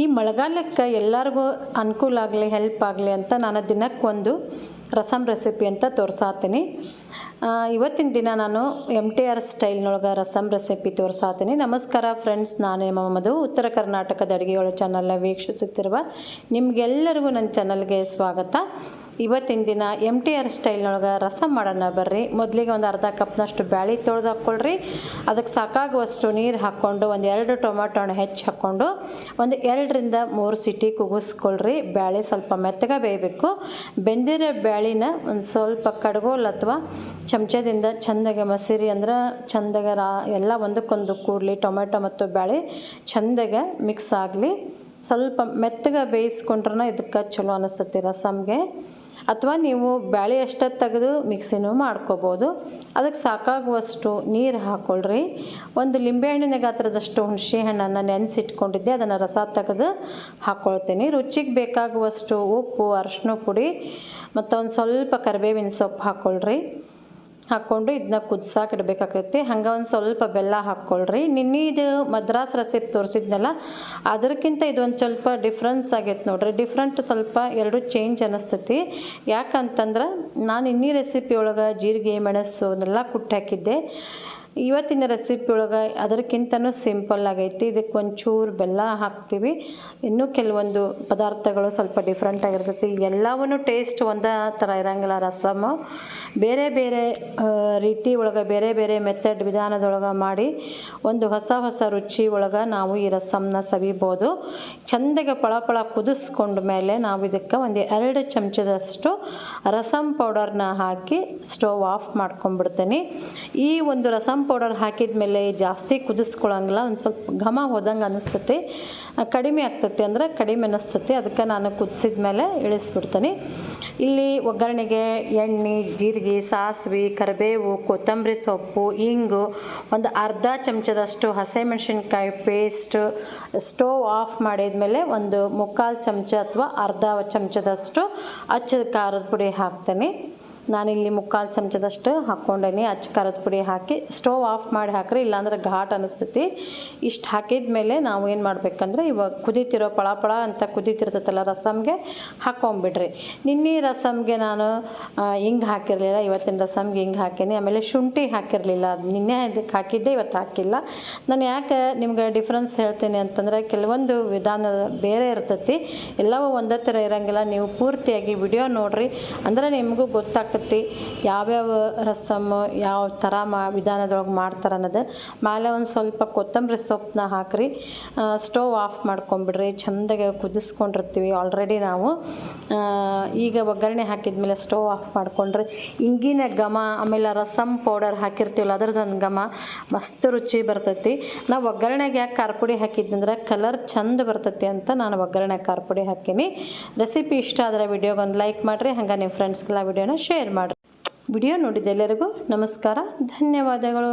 ಈ ಮಳೆಗಾಲಕ್ಕೆ ಎಲ್ಲರಿಗೂ ಅನುಕೂಲ ಆಗಲಿ ಹೆಲ್ಪ್ ಆಗಲಿ ಅಂತ ನಾನು ದಿನಕ್ಕೆ ಒಂದು ರಸಮ್ ರೆಸಿಪಿ ಅಂತ ತೋರ್ಸಾತೀನಿ. ಇವತ್ತಿನ ದಿನ ನಾನು ಎಂ ಟಿ ಆರ್ ಸ್ಟೈಲ್ನೊಳಗೆ ರಸಮ್ ರೆಸಿಪಿ ತೋರಿಸಾತೀನಿ. ನಮಸ್ಕಾರ ಫ್ರೆಂಡ್ಸ್, ನಾನು ನಿಮ್ಮ ಮಧು. ಉತ್ತರ ಕರ್ನಾಟಕದ ಅಡುಗೆಗಳು ಚಾನಲ್ನ ವೀಕ್ಷಿಸುತ್ತಿರುವ ನಿಮಗೆಲ್ಲರಿಗೂ ನನ್ನ ಚಾನಲ್ಗೆ ಸ್ವಾಗತ. ಇವತ್ತಿನ ದಿನ ಎಂ ಟಿ ಆರ್ ಸ್ಟೈಲ್ನೊಳಗೆ ರಸಮ್ ಮಾಡೋಣ ಬರ್ರಿ. ಮೊದಲಿಗೆ ಒಂದು ಅರ್ಧ ಕಪ್ನಷ್ಟು ಬ್ಯಾಳಿ ತೊಳೆದು ಹಾಕ್ಕೊಳ್ರಿ ಅದಕ್ಕೆ ಸಾಕಾಗುವಷ್ಟು ನೀರು ಹಾಕ್ಕೊಂಡು ಒಂದು ಎರಡು ಟೊಮಾಟೊ ಹಣ್ಣು ಹೆಚ್ಚಿ ಹಾಕ್ಕೊಂಡು ಒಂದು ಎರಡರಿಂದ ಮೂರು ಸಿಟಿ ಕುಗಿಸ್ಕೊಳ್ರಿ ಬ್ಯಾಳಿ ಸ್ವಲ್ಪ ಮೆತ್ತಗೆ ಬೇಯಬೇಕು. ಬೆಂದಿರೋ ಬ್ಯಾಳಿನ ಒಂದು ಸ್ವಲ್ಪ ಕಡ್ಗೋಲ್ ಅಥವಾ ಚಮಚದಿಂದ ಚಂದಗೆ ಮಸೀರಿ ಅಂದ್ರೆ ಚಂದಗೆ ರಾ ಎಲ್ಲ ಒಂದಕ್ಕೊಂದು ಕೂಡಲಿ ಟೊಮೆಟೊ ಮತ್ತು ಬ್ಯಾಳಿ ಚಂದಗೆ ಮಿಕ್ಸ್ ಆಗಲಿ. ಸ್ವಲ್ಪ ಮೆತ್ತಗೆ ಬೇಯಿಸ್ಕೊಂಡ್ರೆ ಇದಕ್ಕೆ ಚಲೋ ಅನಿಸುತ್ತೆ ರಸಮ್ಗೆ ಅಥವಾ ನೀವು ಬ್ಯಾಳೆ ಅಷ್ಟೇ ತೆಗೆದು ಮಿಕ್ಸಿನೂ ಮಾಡ್ಕೋಬೋದು. ಅದಕ್ಕೆ ಸಾಕಾಗುವಷ್ಟು ನೀರು ಹಾಕ್ಕೊಳ್ರಿ ಒಂದು ಲಿಂಬೆಹಣ್ಣಿನ ಗಾತ್ರದಷ್ಟು ಹುಣಸೆ ಹಣ್ಣನ್ನು ನೆನೆಸಿಟ್ಕೊಂಡಿದ್ದೆ, ಅದನ್ನು ರಸ ತೆಗೆದು ಹಾಕ್ಕೊಳ್ತೀನಿ ರುಚಿಗೆ ಬೇಕಾಗುವಷ್ಟು ಉಪ್ಪು ಅರಶಿನ ಪುಡಿ ಮತ್ತು ಒಂದು ಸ್ವಲ್ಪ ಕರಿಬೇವಿನ ಸೊಪ್ಪು ಹಾಕ್ಕೊಳ್ರಿ ಹಾಕ್ಕೊಂಡು ಇದನ್ನ ಕುದ್ಸಾಕೆ ಇಡಬೇಕಾಗುತ್ತೆ ಹಂಗೆ ಒಂದು ಸ್ವಲ್ಪ ಬೆಲ್ಲ ಹಾಕ್ಕೊಳ್ರಿ. ನಿನ್ನೆ ಇದು ಮದ್ರಾಸ್ ರೆಸಿಪಿ ತೋರಿಸಿದ್ನಲ್ಲ, ಅದಕ್ಕಿಂತ ಇದೊಂದು ಸ್ವಲ್ಪ ಡಿಫ್ರೆನ್ಸ್ ಆಗೈತೆ ನೋಡ್ರಿ. ಡಿಫ್ರೆಂಟ್ ಸ್ವಲ್ಪ ಎರಡು ಚೇಂಜ್ ಅನ್ನಿಸ್ತೈತಿ ಯಾಕಂತಂದ್ರೆ ನಾನು ಇನ್ನಿ ರೆಸಿಪಿ ಒಳಗೆ ಜೀರಿಗೆ, ಮೆಣಸು ಅದನ್ನೆಲ್ಲ ಕುಟ್ಟಿ ಹಾಕಿದ್ದೆ. ಇವತ್ತಿನ ರೆಸಿಪಿ ಒಳಗೆ ಅದಕ್ಕಿಂತನೂ ಸಿಂಪಲ್ ಆಗೈತಿ. ಇದಕ್ಕೆ ಒಂಚೂರು ಬೆಲ್ಲ ಹಾಕ್ತೀವಿ. ಇನ್ನೂ ಕೆಲವೊಂದು ಪದಾರ್ಥಗಳು ಸ್ವಲ್ಪ ಡಿಫ್ರೆಂಟ್ ಆಗಿರ್ತೈತಿ. ಎಲ್ಲವನ್ನೂ ಟೇಸ್ಟ್ ಒಂದೇ ಥರ ಇರೋಂಗಿಲ್ಲ, ರಸಮು. ಬೇರೆ ಬೇರೆ ರೀತಿ ಒಳಗೆ ಬೇರೆ ಬೇರೆ ಮೆಥಡ್ ವಿಧಾನದೊಳಗೆ ಮಾಡಿ ಒಂದು ಹೊಸ ಹೊಸ ರುಚಿ ಒಳಗೆ ನಾವು ಈ ರಸಮ್ನ ಸವಿಬೋದು. ಚಂದಗೆ ಪಳಪಳ ಕುದಿಸ್ಕೊಂಡ ಮೇಲೆ ನಾವು ಇದಕ್ಕೆ ಒಂದು ಎರಡು ಚಮಚದಷ್ಟು ರಸಮ್ ಪೌಡರ್ನ ಹಾಕಿ ಸ್ಟೋವ್ ಆಫ್ ಮಾಡ್ಕೊಂಡ್ಬಿಡ್ತೀನಿ. ಈ ಒಂದು ರಸಮ್ ಪೌಡರ್ ಹಾಕಿದ ಮೇಲೆ ಜಾಸ್ತಿ ಕುದಿಸ್ಕೊಳಂಗಿಲ್ಲ, ಒಂದು ಸ್ವಲ್ಪ ಘಮ ಹೋದಂಗೆ ಅನ್ನಿಸ್ತತಿ ಕಡಿಮೆ ಆಗ್ತತಿ ಅಂದ್ರೆ ಕಡಿಮೆ ಅನ್ನಿಸ್ತತಿ ಅದಕ್ಕೆ ನಾನು ಕುದಿಸಿದ ಮೇಲೆ ಇಳಿಸ್ಬಿಡ್ತೀನಿ. ಇಲ್ಲಿ ಒಗ್ಗರಣೆಗೆ ಎಣ್ಣೆ, ಜೀರಿಗೆ ಸಾಸಿವೆ, ಕರಿಬೇವು, ಕೊತ್ತಂಬರಿ ಸೊಪ್ಪು, ಇಂಗು, ಒಂದು ಅರ್ಧ ಚಮಚದಷ್ಟು ಹಸಿಮೆಣಸಿನ್ಕಾಯಿ ಪೇಸ್ಟ್ ಸ್ಟೋವ್ ಆಫ್ ಮಾಡಿದ್ಮೇಲೆ ಒಂದು ಮುಕ್ಕಾಲು ಚಮಚ ಅಥವಾ ಅರ್ಧ ಚಮಚದಷ್ಟು ಅಚ್ಚದ ಖಾರದ ಪುಡಿ ಹಾಕ್ತೀನಿ. ನಾನಿಲ್ಲಿ ಮುಕ್ಕಾಲು ಚಮಚದಷ್ಟು ಹಾಕ್ಕೊಂಡೇನಿ. ಅಚ್ಚ ಖಾರದ ಪುಡಿ ಹಾಕಿ, ಸ್ಟೋವ್ ಆಫ್ ಮಾಡಿ ಹಾಕ್ರಿ, ಇಲ್ಲಾಂದ್ರೆ ಘಾಟ್ ಅನಿಸ್ತೈತಿ. ಇಷ್ಟು ಹಾಕಿದ ಮೇಲೆ ನಾವು ಏನು ಮಾಡಬೇಕಂದ್ರೆ ಇವಾಗ ಕುದೀತಿರೋ ಪಳ ಪಳ ಅಂತ ಕುದೀತಿರ್ತೈತಲ್ಲ ರಸಮ್ಗೆ ಹಾಕ್ಕೊಂಬಿಡ್ರಿ ನಿನ್ನೆ ರಸಮ್ಗೆ ನಾನು ಹಿಂಗೆ ಹಾಕಿರಲಿಲ್ಲ, ಇವತ್ತಿನ ರಸಮ್ಗೆ ಹಿಂಗೆ ಹಾಕೀನಿ. ಆಮೇಲೆ ಶುಂಠಿ ಹಾಕಿರಲಿಲ್ಲ. ನಿನ್ನೆ ಇದಕ್ಕೆ ಹಾಕಿದ್ದೆ, ಇವತ್ತು ಹಾಕಿಲ್ಲ. ನಾನು ಯಾಕೆ ನಿಮ್ಗೆ ಡಿಫ್ರೆನ್ಸ್ ಹೇಳ್ತೀನಿ ಅಂತಂದರೆ, ಕೆಲವೊಂದು ವಿಧಾನ ಬೇರೆ ಇರ್ತೈತಿ. ಎಲ್ಲವೂ ಒಂದೇ ಥರ ಇರೋಂಗಿಲ್ಲ. ನೀವು ಪೂರ್ತಿಯಾಗಿ ವಿಡಿಯೋ ನೋಡಿರಿ. ಅಂದರೆ ನಿಮಗೂ ಗೊತ್ತಾಗ್ತೈತಿ ಯಾವ್ಯಾವ ರಸಮ್, ಯಾವ ಥರ ಮಾ, ವಿಧಾನದೊಳಗೆ ಮಾಡ್ತಾರೆ ಅನ್ನೋದು. ಮೇಲೆ ಒಂದು ಸ್ವಲ್ಪ ಕೊತ್ತಂಬರಿ ಸೊಪ್ಪನ್ನ ಹಾಕ್ರಿ. ಸ್ಟೋವ್ ಆಫ್ ಮಾಡ್ಕೊಂಬಿಡ್ರಿ. ಚೆಂದಾಗೆ ಕುದಿಸ್ಕೊಂಡಿರ್ತೀವಿ ಆಲ್ರೆಡಿ ನಾವು. ಈಗ ಒಗ್ಗರಣೆ ಹಾಕಿದ್ಮೇಲೆ ಸ್ಟೋವ್ ಆಫ್ ಮಾಡ್ಕೊಂಡ್ರೆ ಇಂಗಿನ ಘಮ, ಆಮೇಲೆ ರಸಮ್ ಪೌಡರ್ ಹಾಕಿರ್ತೀವಲ್ಲ ಅದ್ರದ್ದೊಂದು ಘಮ ಮಸ್ತ್ ರುಚಿ ಬರ್ತೈತಿ. ನಾವು ಒಗ್ಗರಣೆಗೆ ಯಾಕೆ ಖಾರ ಪುಡಿ ಕಲರ್ ಚಂದ ಬರ್ತೈತಿ ಅಂತ ನಾನು ಒಗ್ಗರಣೆ ಖಾರ ಪುಡಿ ಹಾಕೀನಿ. ರೆಸಿಪಿ ಇಷ್ಟ ಆದರೆ ವಿಡಿಯೋಗೊಂದು ಲೈಕ್ ಮಾಡಿರಿ. ಹಂಗೆ ನಿಮ್ಮ ಫ್ರೆಂಡ್ಸ್ಗೆಲ್ಲ ವಿಡಿಯೋನ ಶೇರ್ ಮಾಡಿರಿ ವಿಡಿಯೋ ನೋಡಿದ ಎಲ್ಲರಿಗೂ ನಮಸ್ಕಾರ ಧನ್ಯವಾದಗಳು.